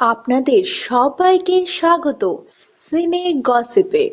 আপনাদের সবাইকে স্বাগত সিনে গসিপে।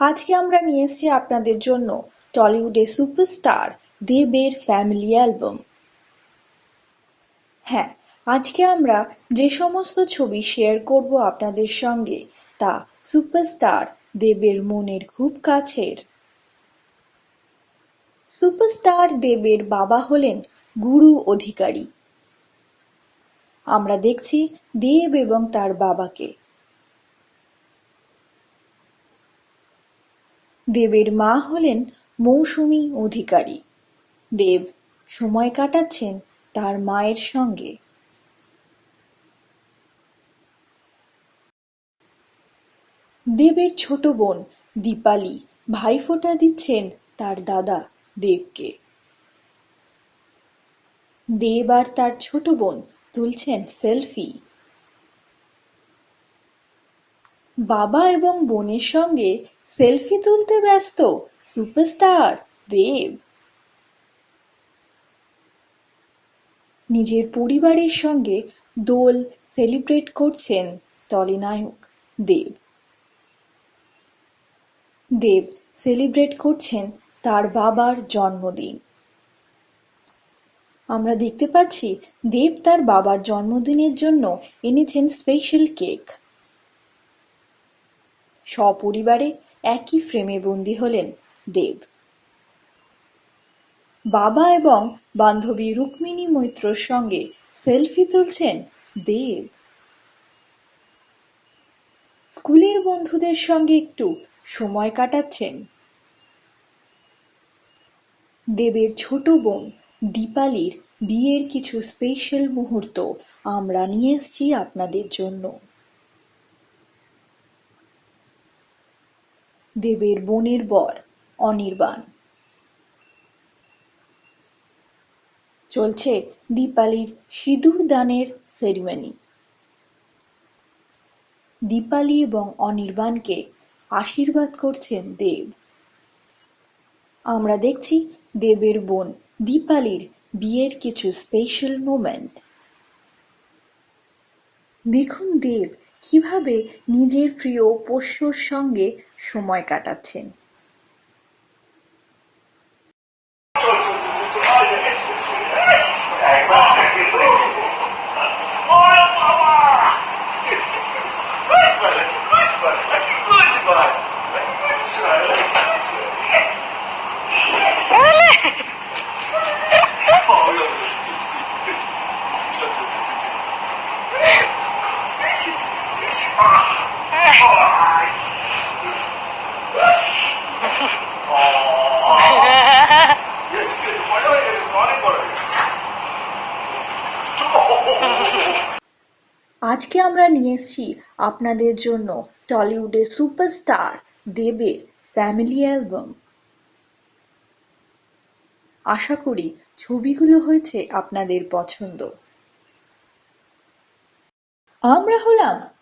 আজকে আমরা নিয়ে এসেছি আপনাদের জন্য টলিউডের সুপারস্টার দেবের ফ্যামিলি অ্যালবাম। হ্যাঁ আজকে আমরা যে সমস্ত ছবি শেয়ার করব আপনাদের সঙ্গে তা সুপারস্টার দেবের মনের খুব কাছের। সুপারস্টার দেবের বাবা হলেন গুরু অধিকারী। আমরা দেখছি দেব এবং তার বাবাকে। দেবের মা হলেন মৌসুমী অধিকারী। দেব সময় কাটাচ্ছেন তার মায়ের সঙ্গে। দেবের ছোট বোন দীপালি ভাইফোঁটা দিচ্ছেন তার দাদা দেবকে। দেব আর তার ছোট বোন তুলছেন সেলফি। বাবা এবং বোনের সঙ্গে সেলফি তুলতে ব্যস্ত সুপারস্টার দেব। নিজের পরিবারের সঙ্গে দোল সেলিব্রেট করছেন টলিনায়ক দেব। দেব সেলিব্রেট করছেন তার বাবার জন্মদিন। আমরা দেখতে পাচ্ছি দেব তার বাবার জন্মদিনের জন্য এনেছেন স্পেশাল কেক সপরিবারে একই ফ্রেমে বন্দী হলেন দেব। বাবা এবং বান্ধবী রুক্মিণী মৈত্রর সঙ্গে সেলফি তুলছেন দেব। স্কুলের বন্ধুদের সঙ্গে একটু সময় কাটাচ্ছেন। দেবের ছোট বোন দীপালির বিয়ের কিছু স্পেশাল মুহূর্ত আমরা নিয়ে এসেছি আপনাদের জন্য। দেবের বোনের বর, অনির্বাণ। চলছে দীপালির সিঁদুর দানের সেরিমনি দীপালি এবং অনির্বাণকে আশীর্বাদ করছেন দেব। আমরা দেখছি দেবের বোন দীপালির বিয়ের কিছু স্পেশাল মোমেন্ট দেখুন দেব কীভাবে নিজের প্রিয় পোষ্যর সঙ্গে সময় কাটাচ্ছেন। আজকে আমরা নিয়ে এসেছি আপনাদের জন্য টলিউডের সুপারস্টার দেবের ফ্যামিলি অ্যালবাম। আশা করি ছবিগুলো হয়েছে আপনাদের পছন্দ। আমরা হলাম